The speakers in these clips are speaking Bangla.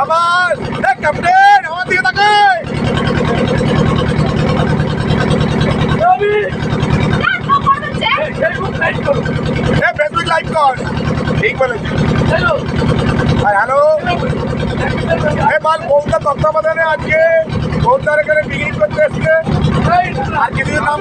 সাবাস এ ক্যাপ্টেন আমার দিকে তাকায় এ ফেসবুক লাইভ কর ঠিক বলেছি আর হ্যালো এ মাল বৌদ্ধা তত্ত্বাবধানে আজকে বৌদ্ধার এখানে পিকনিক করতে এসছে আর কিছু নাম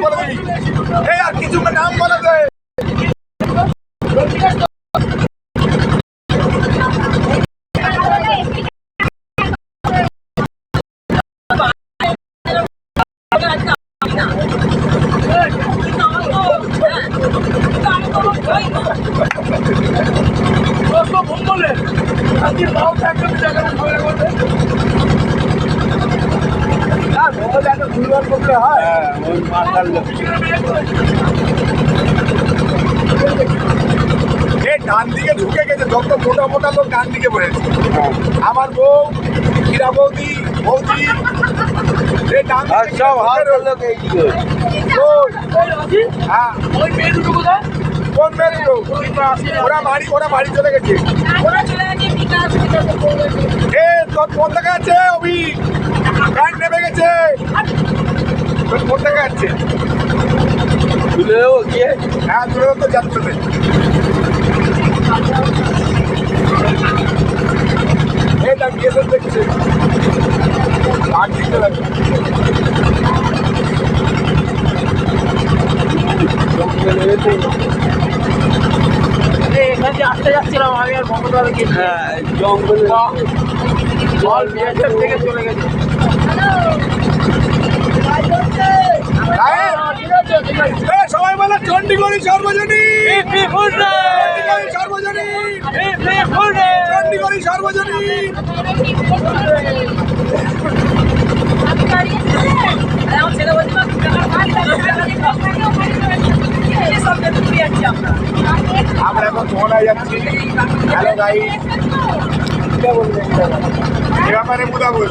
বলে দিবি এই আর কিছু নাম বলে দে এ ডান দিকে ঢুকে গেছে, যত মোটা মোটা লোক ডান দিকে আমার বউ, হীরা বৌদি বৌদি ডান সব হাত লোক রয়েছে। হ্যাঁ। কোন মেয়ে দুটো? ওরা বাড়ি ওরা বাড়ি চলে গেছে। এ তোর ফোন দেখা যাচ্ছে অভি? নেমে গেছে। তোর ফোন দেখা যাচ্ছে। তুলে দেবো কে হ্যাঁ তুলে তো যাচ্ছে এই দেখ গিয়ে দেখছে। আর দিতে লাগবে এখান আসতে যাচ্ছিলাম আমি আর মমতা দেখি হ্যাঁ জঙ্গলে জল বিএসএফ থেকে চলে গেছে। সবাই বলে চণ্ডীগড়ি সর্বজনী! সর্বজনী! চণ্ডীগড়ি সর্বজনী! আমরা এখন মোহনায় যাচ্ছি। হ্যালো গাই এ ব্যাপারে মুদা বল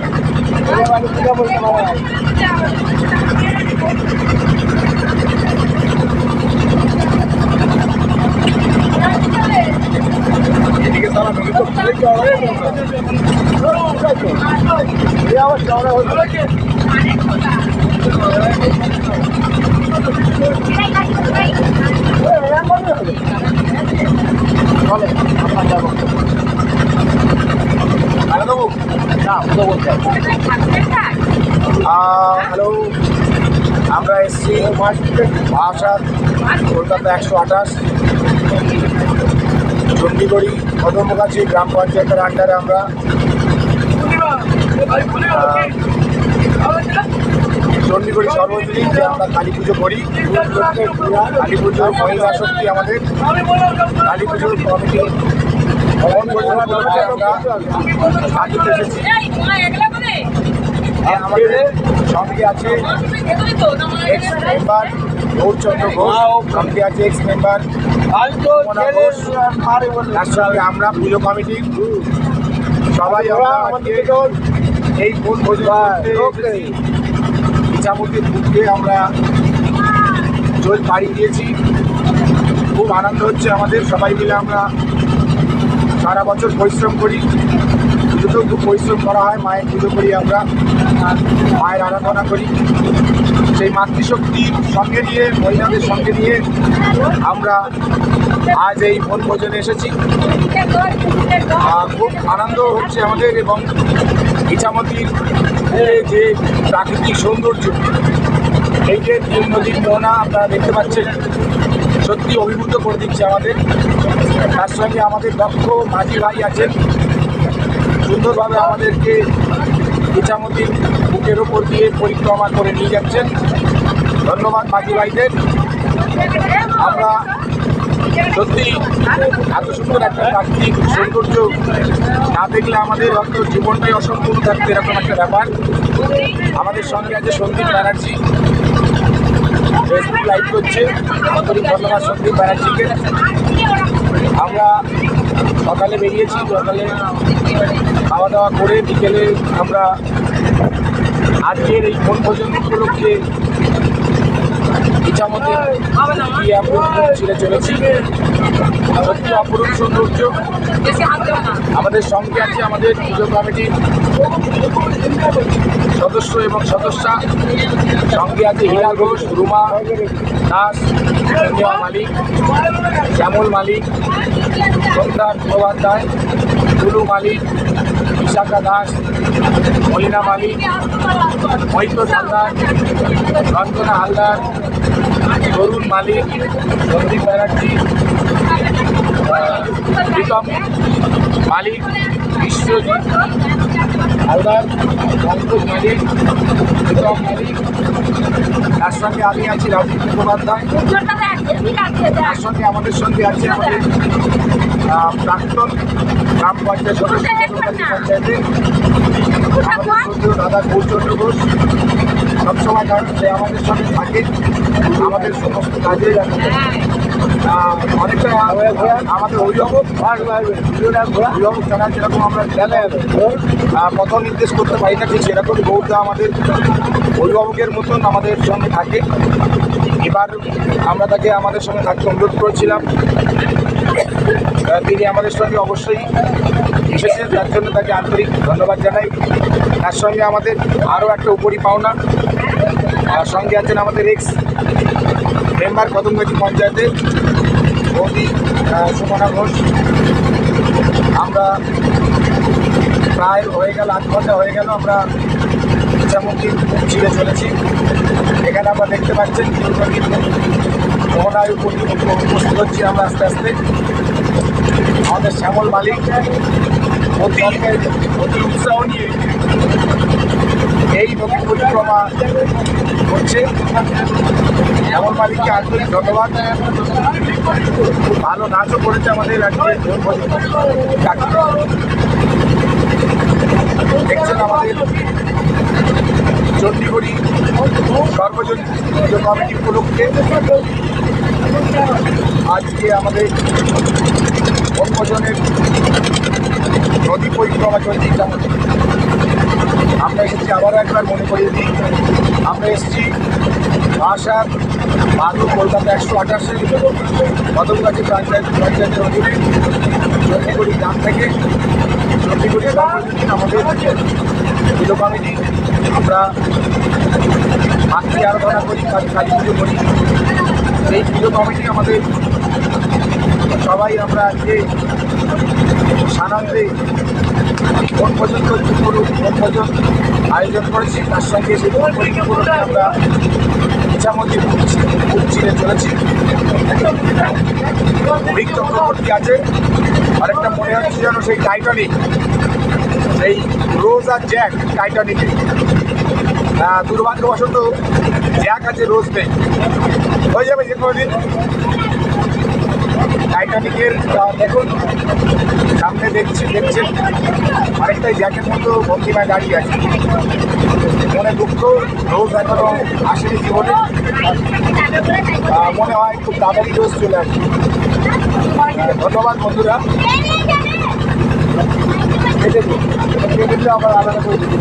এদিকে সারা নদী তো খুলে চড়া হয়ে গেছে। এ আবার চড়া হচ্ছে হ্যালো আমরা এসছি বাসাত কলকাতা একশো আঠাশ চণ্ডীগড়ি কদমগাছি গ্রাম পঞ্চায়েতের আন্ডারে আমরা চণ্ডীগড়ি সর্বজনীন যে আমরা কালী পুজো করি কালী পুজো মহিলা শক্তি আমাদের। কালী পুজোর কমিটি পরিচালনা আমরা এসেছি। আমাদের সঙ্গে আছে এক্স মেম্বার গৌরচন্দ্র ঘোষ সঙ্গে আছে এক্স মেম্বার তার সঙ্গে আমরা পুজো কমিটি সবাই আমরা এই ফুল ইচ্ছামূর্তির পুজোকে আমরা জল পাড়ি দিয়েছি। খুব আনন্দ হচ্ছে আমাদের সবাই মিলে আমরা সারা বছর পরিশ্রম করি। পুজোতেও খুব পরিশ্রম করা হয়, মায়ের পুজো করি আমরা, মায়ের আরাধনা করি। সেই মাতৃশক্তির সঙ্গে নিয়ে, মহিলাদের সঙ্গে নিয়ে আমরা আজ এই বন ভোজনে এসেছি। খুব আনন্দ হচ্ছে আমাদের এবং ইছামতির যে প্রাকৃতিক সৌন্দর্য এই যে তিন নদীর মোহনা আপনারা দেখতে পাচ্ছেন। সত্যি অভিভূত করে দিচ্ছে আমাদের। তার সঙ্গে আমাদের দক্ষ মাঝি ভাই আছেন। সুন্দরভাবে আমাদেরকে ইছামতির বুকের ওপর দিয়ে পরিক্রমা করে নিয়ে যাচ্ছেন। ধন্যবাদ মাঝি ভাইদের। আমরা সত্যি, এত সুন্দর একটা প্রাকৃতিক সৌন্দর্য না দেখলে আমাদের হয়তো জীবনটাই অসম্পূর্ণ থাকবে এরকম একটা ব্যাপার। আমাদের সঙ্গে আছে সন্দীপ ব্যানার্জি। ফেসবুক লাইভ করছে। আন্তরিক ধন্যবাদ সন্দীপ ব্যানার্জিকে। আমরা সকালে বেরিয়েছি, সকালে খাওয়া দাওয়া করে বিকেলে আমরা আজকের এই বন ভোজন উপলক্ষে ইচ্ছামতে গিয়ে আমরা ছিঁড়ে চলেছি। সত্যি অপরূপ সৌন্দর্য। আমাদের সঙ্গে আছে আমাদের পুজো কমিটির সদস্য এবং সদস্যা। সঙ্গে আছে হীরা ঘোষ, রুমা, দাস সন্ধ্যা মালিক, শ্যামল মালিক সন্ধ্যা মুখোপাধ্যায় টুলু মালিক, বিশাখা দাস মলিনা মালিক, মৈত্র হালদার রঞ্জনা হালদার, তরুণ মালিক, সন্দীপ ব্যানার্জি প্রীতম মালিক, বিশ্বজিৎ হালদার পঙ্কজ মালিক, প্রীতম মালিক, তার সঙ্গে আমি আছি রাজীব মুখোপাধ্যায়। তার সঙ্গে আমাদের সঙ্গে আছে আমাদের প্রাক্তন গ্রাম পঞ্চায়েত সদস্য পঞ্চায়েতে আমাদের দাদা গৌরচন্দ্র ঘোষ। সবসময় কারণ সে আমাদের সঙ্গে থাকে। আমাদের সমস্ত কাজে অনেকটা আমাদের অভিভাবক যেরকম আমরা পথ নির্দেশ করতে পারি না ঠিক সেরকম গৌরদা আমাদের অভিভাবকের মতন আমাদের সঙ্গে থাকে। এবার আমরা তাকে আমাদের সঙ্গে থাকতে অনুরোধ করেছিলাম। তিনি আমাদের সঙ্গে অবশ্যই এসেছেন তার জন্য তাকে আন্তরিক ধন্যবাদ জানাই। তার সঙ্গে আমাদের আরও একটা উপরি পাওনা সঙ্গে আছেন আমাদের এক্স মেম্বার কদমগাছি পঞ্চায়েতের বৌদি সুমনা ঘোষ। আমরা প্রায় হয়ে গেল, আধ ঘণ্টা হয়ে গেল, আমরা ইচ্ছামুখী ছিঁড়ে চলেছি। এখানে আমরা দেখতে পাচ্ছেন মোহনায় উপস্থিত হচ্ছি আমরা আস্তে আস্তে। আমাদের শ্যামল মালিক অতি অতি উৎসাহ নিয়ে এই নদী পরিক্রমা করছে। শ্যামল মালিককে আন্তরিক ধন্যবাদ। ভালো নাচও করেছে আমাদের আজকে। দেখছেন আমাদের চণ্ডীগড়ি সর্বজন কমিটি উপলক্ষে আজকে আমাদের বনভোজনের নদী পরিক্রমা চলছে। আমরা এসেছি আবার একবার মনে করিয়ে দিই, আমরা এসেছি ভাষার বারো কলকাতা একশো আঠাশে কদমগাছি পঞ্চায়েত পঞ্চায়েতের অধীনে চণ্ডীগড়ি গ্রাম থেকে। চণ্ডীগড়ি সর্বজনীন আমাদের পুজো কমিটি আমরা মাতৃ আরাধনা করি কালী পুজো করি সেই পুজো কমিটি আমাদের সবাই আমরা আজকে সানন্দে কোন পর্যন্ত কোন পর্যন্ত আয়োজন করেছি, তার সঙ্গে সেই আমরা ইচ্ছামতি বুক ছিঁড়ে চলেছি। ভিক চক্রবর্তী আছে, আরেকটা মনে হচ্ছে যেন সেই টাইটানিক সেই রোজ আর জ্যাক টাইটানিকে দুর্ভাগ্যবশত জ্যাক আছে রোজ নেই। হয়ে যাবে যে কোনো দিন। টাইটানিকের দেখুন, সামনে দেখছি, দেখছেন। আরেকটাই জ্যাকের মতো ভঙ্গিমায় দাঁড়িয়ে আছে। মনে দুঃখ, রোজ এখনও আসেনি জীবনে। মনে হয় খুব তাড়াতাড়ি রোজ চলে আসবে। ধন্যবাদ বন্ধুরা। কেটে দিন কেটে দিলে আবার আলাদা করে দিতে